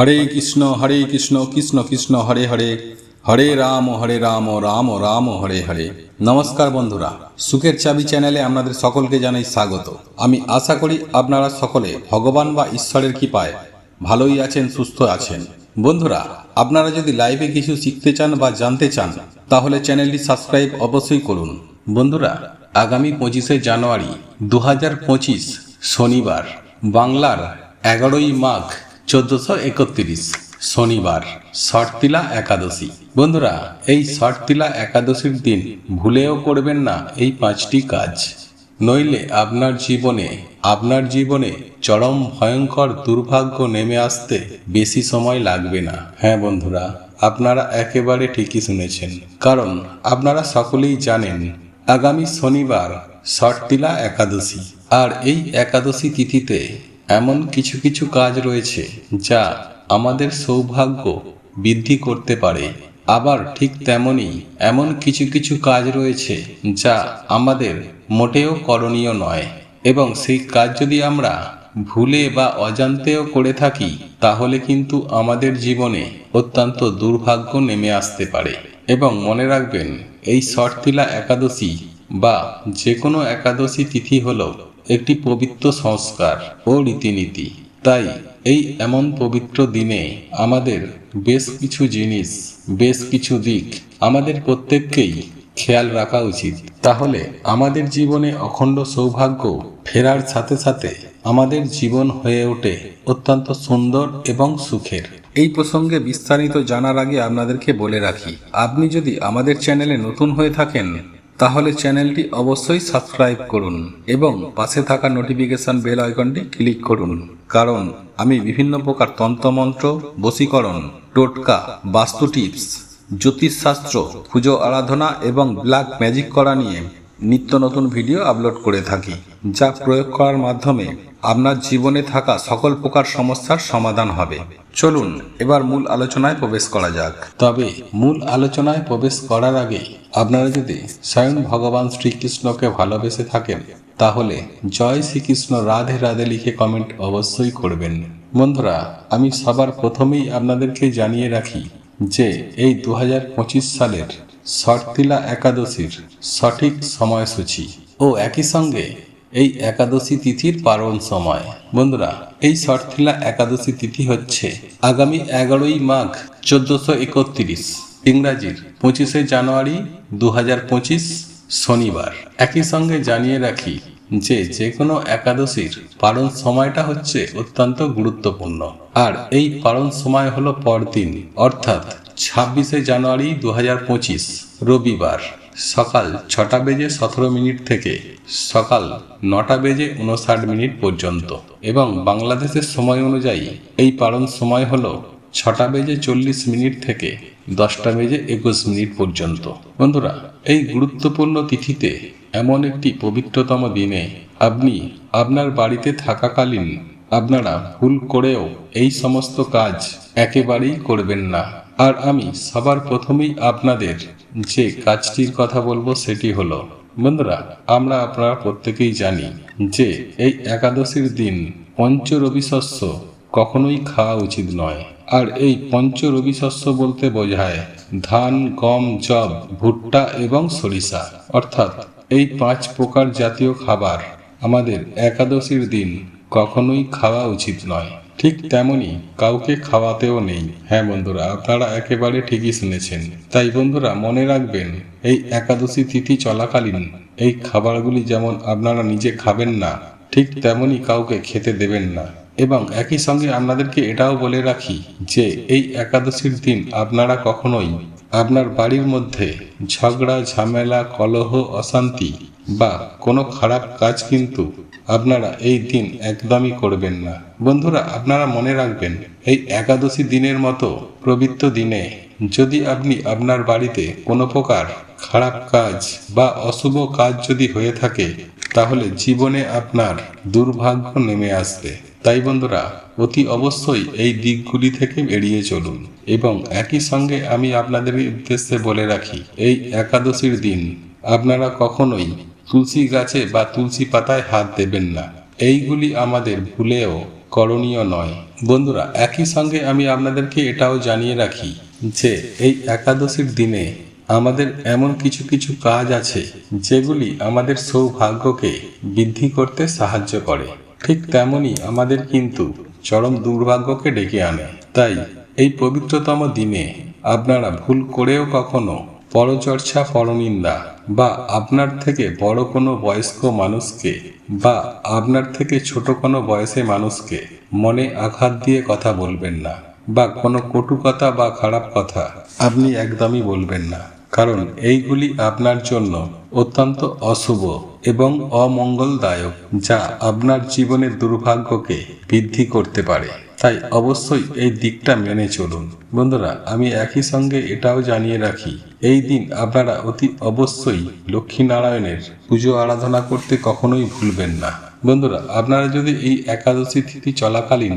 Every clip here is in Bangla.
হরে কৃষ্ণ হরে কৃষ্ণ কৃষ্ণ কৃষ্ণ, হরে হরে। হরে রাম হরে রাম রাম রাম, হরে হরে। নমস্কার বন্ধুরা, সুখের চাবি চ্যানেলে আপনাদের সকলকে জানাই স্বাগত। আমি আশা করি আপনারা সকলে ভগবান বা ঈশ্বরের কৃপায় ভালোই আছেন, সুস্থ আছেন। বন্ধুরা, আপনারা যদি লাইভে কিছু শিখতে চান বা জানতে চান, তাহলে চ্যানেলটি সাবস্ক্রাইব অবশ্যই করুন। বন্ধুরা, আগামী পঁচিশে জানুয়ারি দু শনিবার, বাংলার এগারোই মাঘ চোদ্দশো একত্রিশ, শনিবার, শর্তিলা একাদশী। বন্ধুরা, এই শর্তিলা একাদশীর দিন ভুলেও করবেন না এই পাঁচটি কাজ। নইলে আপনার জীবনে আপনার জীবনে চরম ভয়ঙ্কর দুর্ভাগ্য নেমে আসতে বেশি সময় লাগবে না। হ্যাঁ বন্ধুরা, আপনারা একেবারে ঠিকই শুনেছেন। কারণ আপনারা সকলেই জানেন, আগামী শনিবার শর্তিলা একাদশী। আর এই একাদশী তিথিতে এমন কিছু কিছু কাজ রয়েছে যা আমাদের সৌভাগ্য বৃদ্ধি করতে পারে। আবার ঠিক তেমনই এমন কিছু কিছু কাজ রয়েছে যা আমাদের মোটেও করণীয় নয়। এবং সেই কাজ যদি আমরা ভুলে বা অজান্তেও করে থাকি, তাহলে কিন্তু আমাদের জীবনে অত্যন্ত দুর্ভাগ্য নেমে আসতে পারে। এবং মনে রাখবেন, এই শর্তিলা একাদশী বা যে কোনো একাদশী তিথি হলো একটি পবিত্র সংস্কার ও রীতিনীতি। তাই এই এমন পবিত্র দিনে আমাদের বেশ কিছু জিনিস, বেশ কিছু দিক আমাদের প্রত্যেককেই খেয়াল রাখা উচিত। তাহলে আমাদের জীবনে অখণ্ড সৌভাগ্য ফেরার সাথে সাথে আমাদের জীবন হয়ে ওঠে অত্যন্ত সুন্দর এবং সুখের। এই প্রসঙ্গে বিস্তারিত জানার আগে আপনাদেরকে বলে রাখি, আপনি যদি আমাদের চ্যানেলে নতুন হয়ে থাকেন তাহলে চ্যানেলটি অবশ্যই সাবস্ক্রাইব করুন এবং পাশে থাকা নোটিফিকেশন বেল আইকনটি ক্লিক করুন। কারণ আমি বিভিন্ন প্রকার তন্ত্রমন্ত্র, বশীকরণ, টোটকা বাস্তু টিপস জ্যোতিষশাস্ত্র, পুজো আরাধনা এবং ব্ল্যাক ম্যাজিক করা নিয়ে নিত্য নতুন ভিডিও আপলোড করে থাকি, যা প্রয়োগ করার মাধ্যমে আপনার জীবনে থাকা সকল প্রকার সমস্যার সমাধান হবে। চলুন, এবার মূল আলোচনায় প্রবেশ করা যাক। তবে, মূল আলোচনায় প্রবেশ করার আগে আপনারা যদি স্বয়ং ভগবান শ্রীকৃষ্ণকে ভালোবেসে থাকেন, তাহলে জয় শ্রীকৃষ্ণ রাধে রাধে লিখে কমেন্ট অবশ্যই করবেন। বন্ধুরা, আমি সবার প্রথমেই আপনাদেরকে জানিয়ে রাখি যে এই দু হাজার পঁচিশ সালের শর্তিলা একাদশীর সঠিক সময়সূচি। ও একই সঙ্গে এই একাদশী তিথির পালন সময়। বন্ধুরা, এই শর্তিলা একাদশী তিথি হচ্ছে আগামী এগারোই মাঘ চোদ্দশো একত্রিশ, ইংরাজির পঁচিশে জানুয়ারি দু শনিবার। একই সঙ্গে জানিয়ে রাখি যে যে কোনো একাদশীর পালন সময়টা হচ্ছে অত্যন্ত গুরুত্বপূর্ণ। আর এই পালন সময় হলো পরদিন, অর্থাৎ ছাব্বিশে জানুয়ারি দু হাজার পঁচিশ, রবিবার, সকাল ছটা বেজে সতেরো মিনিট থেকে সকাল নটা বেজে উনষাট মিনিট পর্যন্ত এবং বাংলাদেশের সময় অনুযায়ী এই পালন সময় হল ছটা বেজে চল্লিশ মিনিট থেকে দশটা বেজে একুশ মিনিট পর্যন্ত। বন্ধুরা, এই গুরুত্বপূর্ণ তিথিতে এমন একটি পবিত্রতম দিনে আপনি আপনার বাড়িতে থাকাকালীন আপনারা ভুল করেও এই সমস্ত কাজ একেবারেই করবেন না। আর আমি সবার প্রথমেই আপনাদের যে কাজটির কথা বলব সেটি হলো, বন্ধুরা, আমরা আপনারা প্রত্যেকেই জানি যে এই একাদশীর দিন পঞ্চ রবি শস্য কখনোই খাওয়া উচিত নয়। আর এই পঞ্চ রবি শস্য বলতে বোঝায় ধান, গম জব ভুট্টা এবং সরিষা। অর্থাৎ এই পাঁচ প্রকার জাতীয় খাবার আমাদের একাদশীর দিন কখনোই খাওয়া উচিত নয়। ঠিক তেমনি কাউকে খাওয়াতেও নেই। হ্যাঁ বন্ধুরা, আপনারা একেবারে ঠিকই শুনেছেন। তাই বন্ধুরা, মনে রাখবেন, এই একাদশী তিথি চলাকালীন, এই খাবারগুলি যেমন আপনারা নিজে খাবেন না, ঠিক তেমনি কাউকে খেতে দেবেন না। এবং একই সঙ্গে আপনাদেরকে এটাও বলে রাখি যে, এই একাদশীর দিন আপনারা কখনোই আপনার বাড়ির মধ্যে ঝগড়া, ঝামেলা, কলহ, অশান্তি বা কোনো খারাপ কাজ কিন্তু আপনারা এই দিন একদমই করবেন না। বন্ধুরা, আপনারা মনে রাখবেন, এই একাদশী দিনের মতো পবিত্র দিনে যদি আপনি আপনার বাড়িতে কোনো প্রকার খারাপ কাজ বা অশুভ কাজ যদি হয়ে থাকে, তাহলে জীবনে আপনার দুর্ভাগ্য নেমে আসবে। তাই বন্ধুরা, অতি অবশ্যই এই দিকগুলি থেকে এড়িয়ে চলুন এবং একই সঙ্গে আমি আপনাদের উদ্দেশ্যে বলে রাখি, এই একাদশীর দিন আপনারা কখনোই তুলসী গাছে বা তুলসী পাতায় হাত দেবেন না। এইগুলি আমাদের ভুলেও করণীয় নয়। বন্ধুরা, একই সঙ্গে আমি আপনাদেরকে এটাও জানিয়ে রাখি যে এই একাদশীর দিনে আমাদের এমন কিছু কিছু কাজ আছে যেগুলি আমাদের সৌভাগ্যকে বৃদ্ধি করতে সাহায্য করে। ঠিক তেমনই আমাদের কিন্তু চরম দুর্ভাগ্যকে ডেকে আনে। তাই এই পবিত্রতম দিনে আপনারা ভুল করেও কখনো পরচর্চা, পরনিন্দা বা আপনার থেকে বড় কোনো বয়স্ক মানুষকে বা আপনার থেকে ছোট কোনো বয়সে মানুষকে মনে আঘাত দিয়ে কথা বলবেন না বা কোনো কটু কথা বা খারাপ কথা আপনি একদমই বলবেন না। কারণ এইগুলি আপনার জন্য অত্যন্ত অশুভ এবং অমঙ্গলদায়ক যা আপনার জীবনের দুর্ভাগ্যকে বৃদ্ধি করতে পারে। তাই অবশ্যই এই দিকটা মেনে চলুন। বন্ধুরা, আমি একই সঙ্গে এটাও জানিয়ে রাখি, এই দিন আপনারা অতি অবশ্যই লক্ষ্মী নারায়ণের পুজো আরাধনা করতে কখনোই ভুলবেন না। বন্ধুরা, আপনারা যদি এই একাদশী তিথি চলাকালীন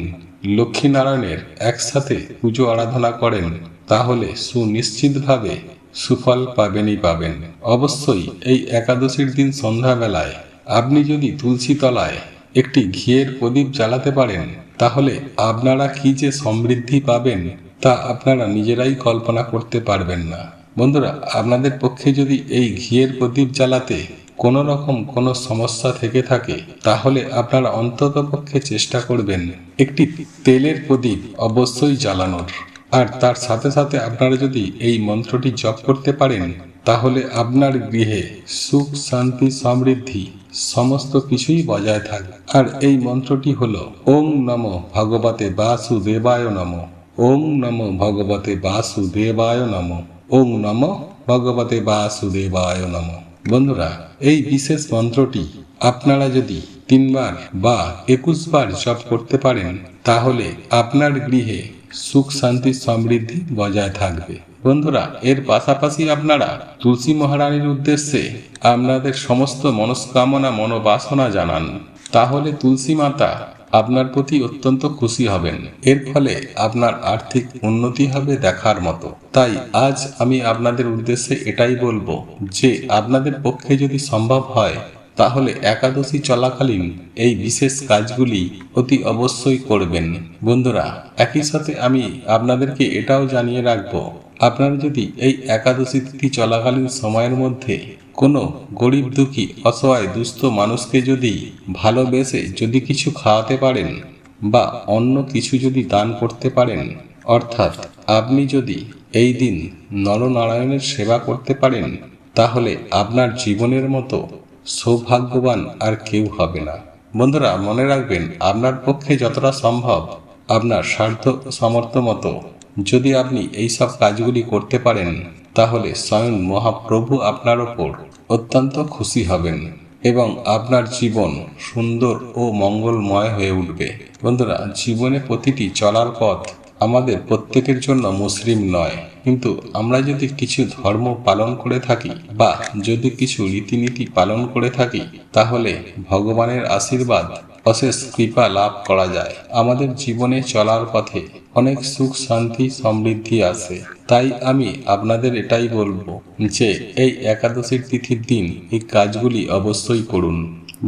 লক্ষ্মী নারায়ণের একসাথে পুজো আরাধনা করেন, তাহলে সুনিশ্চিতভাবে সুফল পাবেনই পাবেন। অবশ্যই এই একাদশীর দিন সন্ধ্যাবেলায় আপনি যদি তুলসী তলায় একটি ঘিয়ের প্রদীপ জ্বালাতে পারেন তাহলে আপনারা কি যে সমৃদ্ধি পাবেন, তা আপনারা নিজেরাই কল্পনা করতে পারবেন না। বন্ধুরা, আপনাদের পক্ষে যদি এই ঘিয়ের প্রদীপ জ্বালাতে কোনো রকম কোনো সমস্যা থেকে থাকে, তাহলে আপনারা অন্তত পক্ষে চেষ্টা করবেন একটি তেলের প্রদীপ অবশ্যই জ্বালানোর। আর তার সাথে সাথে আপনারা যদি এই মন্ত্রটি জপ করতে পারেন, তাহলে আপনার গৃহে সুখ, শান্তি, সমৃদ্ধি সমস্ত কিছুই বজায় থাকবে আর এই মন্ত্রটি হলো, ওং নম ভগবতে বাসুদেবায় নম। ওং নম ভগবতে বাসুদেবায় নম। ওং নম ভগবতে বাসুদেবায় নম। বন্ধুরা, এই বিশেষ মন্ত্রটি আপনারা যদি তিনবার বা একুশ বার জপ করতে পারেন, তাহলে আপনার গৃহে সুখ শান্তি সমৃদ্ধি বজায় থাকবে। বন্ধুরা, এর পাশাপাশি আপনারা তুলসী মহারানীর উদ্দেশ্যে আপনাদের সমস্ত মনস্কামনা, মনোবাসনা জানান। তাহলে তুলসী মাতা আপনার প্রতি অত্যন্ত খুশি হবেন। এর ফলে আপনার আর্থিক উন্নতি হবে দেখার মতো। তাই আজ আমি আপনাদের উদ্দেশ্যে এটাই বলব যে, আপনাদের পক্ষে যদি সম্ভব হয়, তাহলে একাদশী চলাকালীন এই বিশেষ কাজগুলি অতি অবশ্যই করবেন। বন্ধুরা, একই সাথে আমি আপনাদেরকে এটাও জানিয়ে রাখব আপনারা যদি এই একাদশী তিথি চলাকালীন সময়ের মধ্যে কোনো গরিব দুঃখী অসহায় দুস্থ মানুষকে যদি ভালোবেসে যদি কিছু খাওয়াতে পারেন বা অন্য কিছু যদি দান করতে পারেন, অর্থাৎ আপনি যদি এই দিন নরনারায়ণের সেবা করতে পারেন, তাহলে আপনার জীবনের মতো সৌভাগ্যবান আর কেউ হবে না। বন্ধুরা, মনে রাখবেন, আপনার পক্ষে যতটা সম্ভব আপনার স্বার্থ সামর্থ্য মতো যদি আপনি এই সব কাজগুলি করতে পারেন, তাহলে স্বয়ং মহাপ্রভু আপনার ওপর অত্যন্ত খুশি হবেন এবং আপনার জীবন সুন্দর ও মঙ্গলময় হয়ে উঠবে। বন্ধুরা, জীবনে প্রতিটি চলার পথ আমাদের প্রত্যেকের জন্য মুসলিম নয়। কিন্তু আমরা যদি কিছু ধর্ম পালন করে থাকি বা যদি কিছু রীতিনীতি পালন করে থাকি, তাহলে ভগবানের আশীর্বাদ অশেষ কৃপা লাভ করা যায়। আমাদের জীবনে চলার পথে অনেক সুখ, শান্তি, সমৃদ্ধি আসে তাই আমি আপনাদের এটাই বলব যে, এই একাদশীর তিথির দিন এই কাজগুলি অবশ্যই করুন।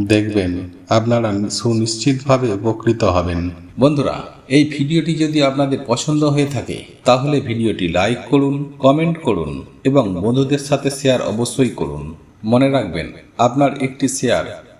দেখবেন আপনারা সুনিশ্চিতভাবে উপকৃত হবেন। বন্ধুরা, এই ভিডিওটি যদি আপনাদের পছন্দ হয়ে থাকে, তাহলে ভিডিওটি লাইক করুন, কমেন্ট করুন এবং বন্ধুদের সাথে শেয়ার অবশ্যই করুন। মনে রাখবেন, আপনার একটি শেয়ার